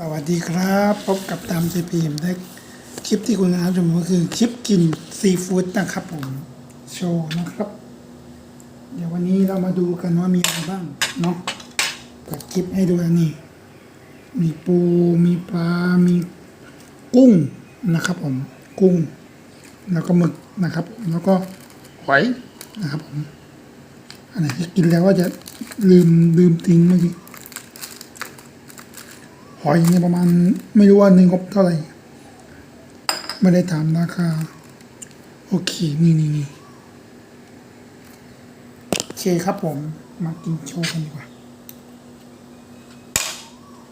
สวัสดีครับ พบกับตาม JP มได้คลิปที่คุณนะครับชมก็คือคลิปกินซีฟู้ดนะครับผม โชว์นะครับ เดี๋ยววันนี้เรามาดูกันว่ามีอะไรบ้างเนาะเปิดคลิปให้ดูอันนี้ มีปูมีปลา มีกุ้งนะครับผม กุ้ง แล้วก็หมึกนะครับผมแล้วก็หอยนะครับผม อันไหนกินแล้วว่าจะลืมลืมทิ้งเมื่อกี้ อยเนี่ยประมาณไม่รู้ว่าหนึ่งงบเท่าไหร่ ไม่ได้ถามราคา โอเค นี่นี่นี่โอเคครับผม มากินโชว์กันดีกว่า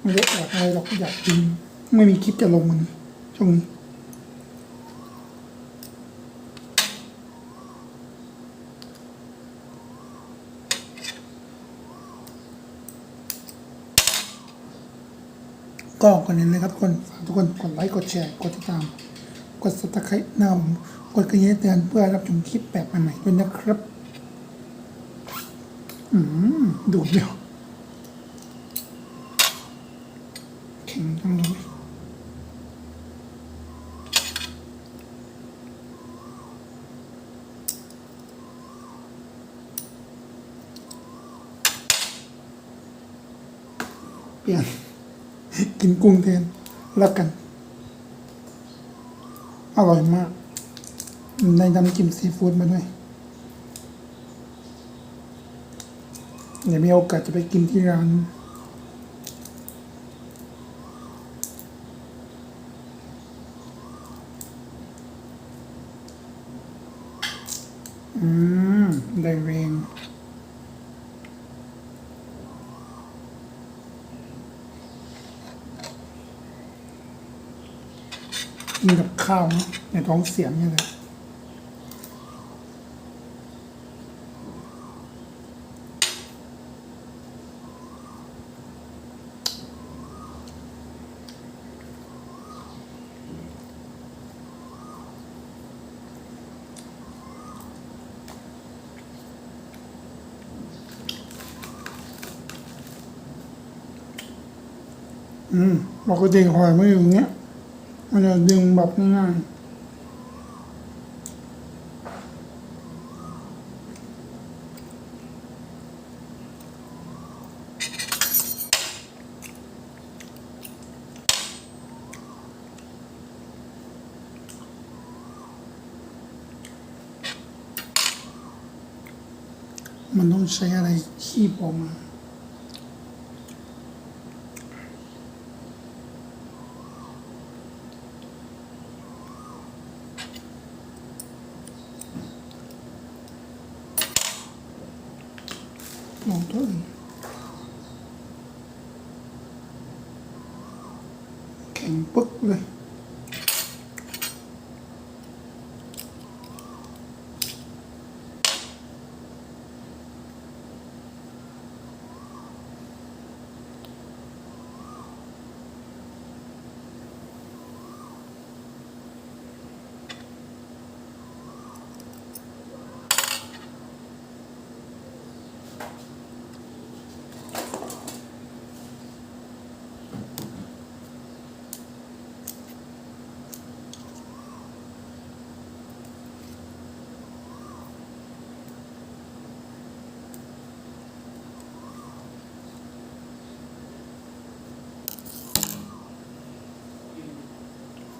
ไม่ได้แอบอะไรหรอกอยากกิน ไม่มีคลิปจะลงมันช่วงนี้ ก็ก่อนอื่นเลยครับทุกคนฝากทุกคนกดไลค์กดแชร์กดติดตาม กดสับสไครหน้าผมกดกระดิ่งแจ้เตือนเพื่อรับชมคลิปแบบใหม่ๆด้วยนะครับ อืมดูเดียวแข็งจังเลยเปลี่ยน กินกุ้งแทนแล้วกัน อร่อยมาก ในน้ำจิ้มซีฟู้ดมาด้วยเดี๋ยวมีโอกาสจะไปกินที่ร้าน อืม ได้เรง กินกับข้าวนะในท้องเสียงนี่แหละอืมปกติหอยไม่อยู่อย่างเงี้ย มันจะดึงแบบง่ายมันต้องใช้อะไรขี้ออกมา ลองตั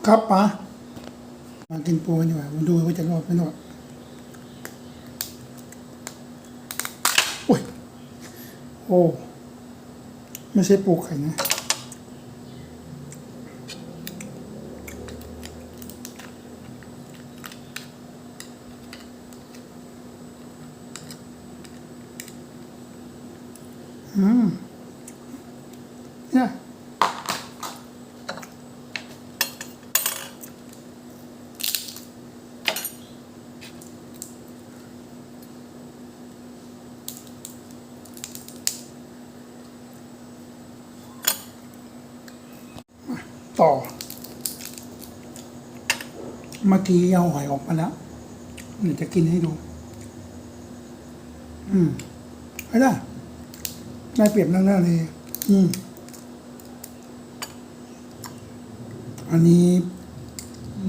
ครับป๋ามากินปูกันดีกว่ามาดูว่าจะรอดไม่รอดโอ้ยโอ้ไม่ใช่ปูไข่นะอืม ต่อ เมื่อกี้เอาหอยออกมาแล้วเดี๋ยวจะกินให้ดู อืมไม่ได้ได้เปรียบนั่งหน้าเลยอืม อันนี้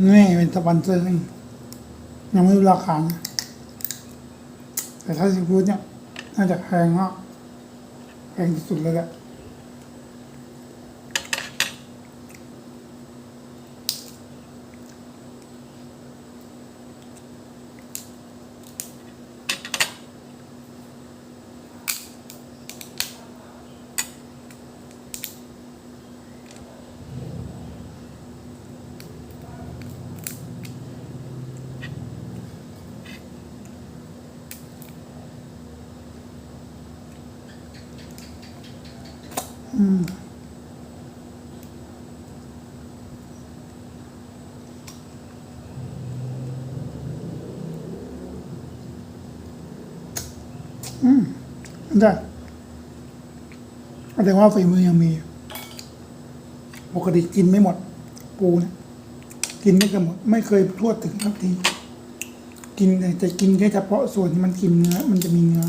แม่เป็นสปอนเซอร์ยังไม่รู้ราคาแต่ถ้าซีฟู้ดเนี่ย น่าจะแพงมากแพงสุดเลยแหละ อืมได้แสดงว่าฝีมือยังมี ปกติกินไม่หมด ปูนี่ยกินไม่กันหมด ไม่เคยทั่วถึงทักที กินแต่จะกินแค่เฉพาะส่วนที่มันกินเนื้อ มันจะมีเนื้อ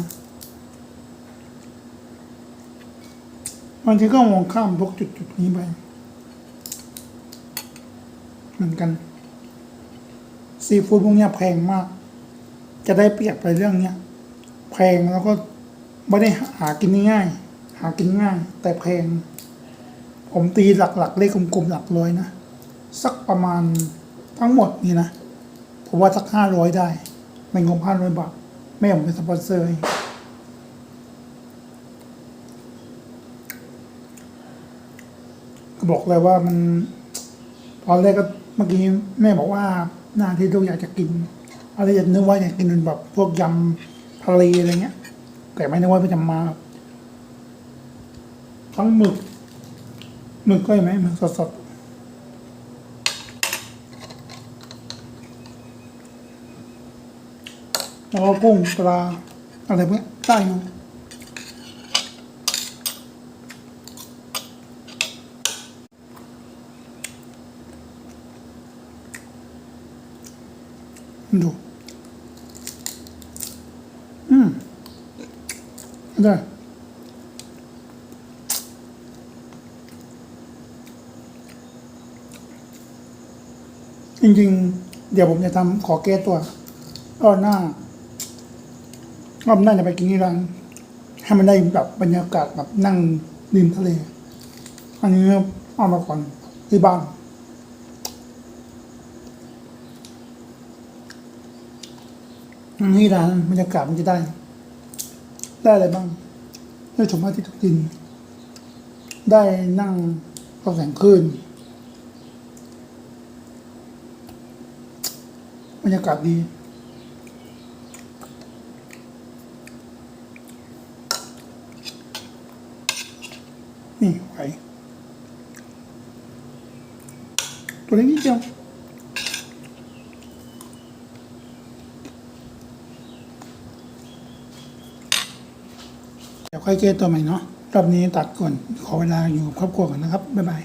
บางทีก็มองข้ามพวกจุดจุดนี้ไป เหมือนกัน ซีฟู้ดพวกนี้แพงมาก จะได้เปรียบไปเรื่องเนี้ยแพงแล้วก็ไม่ได้หากินง่าย หากินง่าย แต่แพง ผมตีหลักๆ เลขกลมๆหลักร้อยนะ สักประมาณทั้งหมดนี่นะ ผมว่าสักห้าร้อยได้ไม่งบห้าร้อยบาท แม่ผมเป็นสปอนเซอร์ให้ก็ บอกเลยว่ามันตอนแรกก็เมื่อกี้แม่บอกว่าหน้าที่ลูกอยากจะกินอะไรอยากนึกว่าอยากกินแบบพวกยำทะเลอะไรเงี้ย แต่ไม่นึกว่าจะมาทั้งหมึกหมึกก็เห็นไหมหมึกสดๆแล้วก็กุ้งปลาอะไรพวกนี้ได้อยู่ ดู อืมได้จริงๆ เดี๋ยวผมจะทำขอแก้ตัวก็หน้ารอบหน้าจะไปกินที่ร้านให้มันได้แบบบรรยากาศแบบนั่งริมทะเล อันนี้เอามาก่อนที่บ้าน นี่ร้านบรรยากาศมันจะได้ ได้อะไรบ้าง ได้ชมพระอาทิตย์ตกดิน ได้นั่งฟังแสงคลื่นบรรยากาศดีนี่ไหวตัวเล็กนิดเดียว เดี๋ยว ค่อยเจอตัวใหม่เนาะรอบนี้ตัดก่อนขอเวลาอยู่กับครอบครัวก่อนนะครับบ๊ายบาย